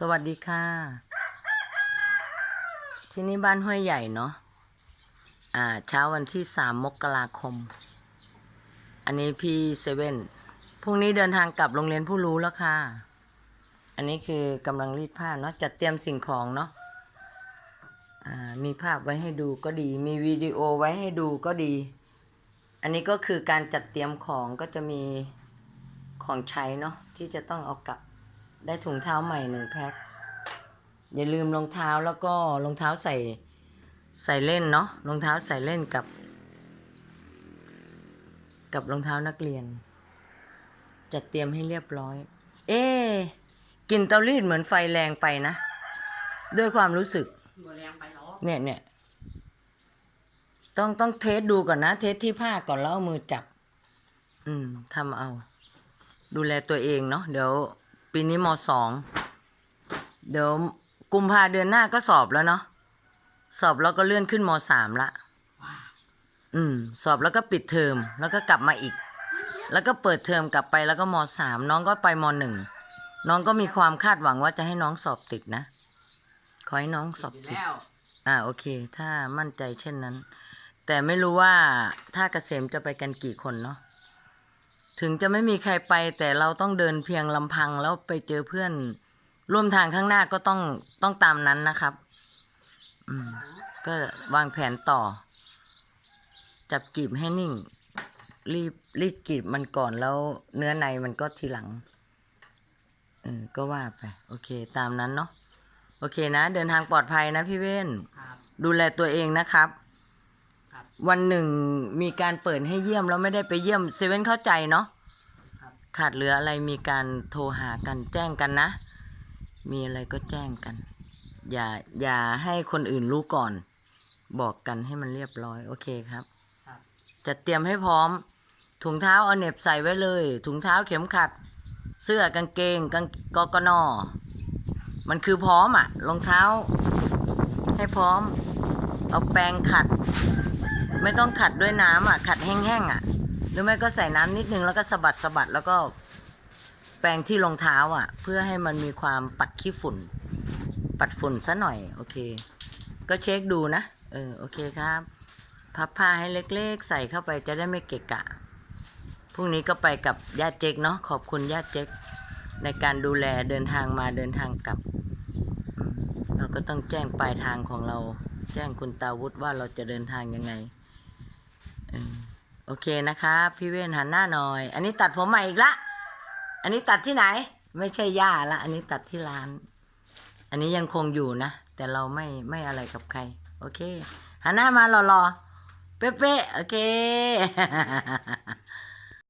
สวัสดีค่ะ ที่นี่บ้านห้วยใหญ่เนาะอ่าเช้าวันที่สามมกราคม อันนี้พี่เซเว่นพรุ่งนี้เดินทางกลับโรงเรียนผู้รู้แล้วค่ะ อันนี้คือกำลังรีดผ้าเนาะจัดเตรียมสิ่งของเนาะอ่ามีภาพไว้ให้ดูก็ดี มีวิดีโอไว้ให้ดูก็ดี อันนี้ก็คือการจัดเตรียมของก็จะมีของใช้เนาะที่จะต้องเอากลับ ได้ถุงเท้าใหม่หนึ่งแพ็ค อย่าลืมรองเท้าแล้วก็รองเท้าใส่ใส่เล่นเนาะรองเท้าใส่เล่นกับ กับรองเท้านักเรียน จัดเตรียมให้เรียบร้อย เอ๊ะกลินเตารีดเหมือนไฟแรงไปนะ ด้วยความรู้สึกหัวแรงไปหรอเนี่ยเนี่ยต้องต้องเทสดูก่อนนะ เทสที่ผ้าก่อนแล้วเอามือจับ อืมทำเอา ดูแลตัวเองเนาะเดี๋ยว ปีนี้มสองเดี๋ยวกุมภาเดือนหน้าก็สอบแล้วเนาะสอบแล้วก็เลื่อนขึ้นมสามละว้าวอืม สอบแล้วก็ปิดเทอมแล้วก็กลับมาอีก แล้วก็เปิดเทอมกลับไปแล้วก็มสามน้องก็ไปมหนึ่งน้องก็มีความคาดหวังว่าจะให้น้องสอบติดนะ ขอให้น้องสอบอยู่ติดแล้วอ่าโอเค ถ้ามั่นใจเช่นนั้น แต่ไม่รู้ว่าถ้าเกษมจะไปกันกี่คนเนาะ ถึงจะไม่มีใครไปแต่เราต้องเดินเพียงลำพังแล้วไปเจอเพื่อน ร่วมทางข้างหน้าก็ต้องต้องตามนั้นนะครับ อืม ก็วางแผนต่อ จับกีบให้นิ่ง รีบรีดกีบมันก่อนแล้วเนื้อในมันก็ทีหลังเออก็ว่าไป โอเค ตามนั้นเนาะโอเคนะ เดินทางปลอดภัยนะพี่เว้นครับดูแลตัวเองนะครับครับ วันหนึ่งมีการเปิดให้เยี่ยมแล้วไม่ได้ไปเยี่ยมเซเว่นเข้าใจเนาะครับขาดเหลืออะไรมีการโทรหากันแจ้งกันนะ มีอะไรก็แจ้งกัน อย่าอย่าให้คนอื่นรู้ก่อน บอกกันให้มันเรียบร้อย โอเคครับครับจะเตรียมให้พร้อม ถุงเท้าเอาเหน็บใส่ไว้เลย ถุงเท้าเข็มขัด เสื้อกางเกงกางกกนมันคือพร้อมอะรองเท้าให้พร้อม เอาแปรงขัด ไม่ต้องขัดด้วยน้ำอะ ขัดแห้งๆอะ หรือไม่ก็ใส่น้ำนิดนึงแล้วก็สะบัดสะบัดแล้วก็แปรงที่รองเท้าอะ เพื่อให้มันมีความปัดขี้ฝุ่น ปัดฝุ่นซะหน่อย โอเค ก็เช็คดูนะ เออ โอเคครับ พับผ้าให้เล็กๆ ใส่เข้าไปจะได้ไม่เกะกะพรุ่งนี้ก็ไปกับญาติเจ๊กเนาะ ขอบคุณญาติเจ๊กในการดูแลเดินทางมาเดินทางกลับ เราก็ต้องแจ้งปลายทางของเรา แจ้งคุณตาวุฒิว่าเราจะเดินทางยังไง โอเคนะครับ พี่เว้นหันหน้าหน่อย อันนี้ตัดผมใหม่อีกละ อันนี้ตัดที่ไหน ไม่ใช่ย่าละ อันนี้ตัดที่ร้าน อันนี้ยังคงอยู่นะ แต่เราไม่ไม่อะไรกับใคร โอเคหันหน้ามาหล่อๆเป๊ะๆโอเค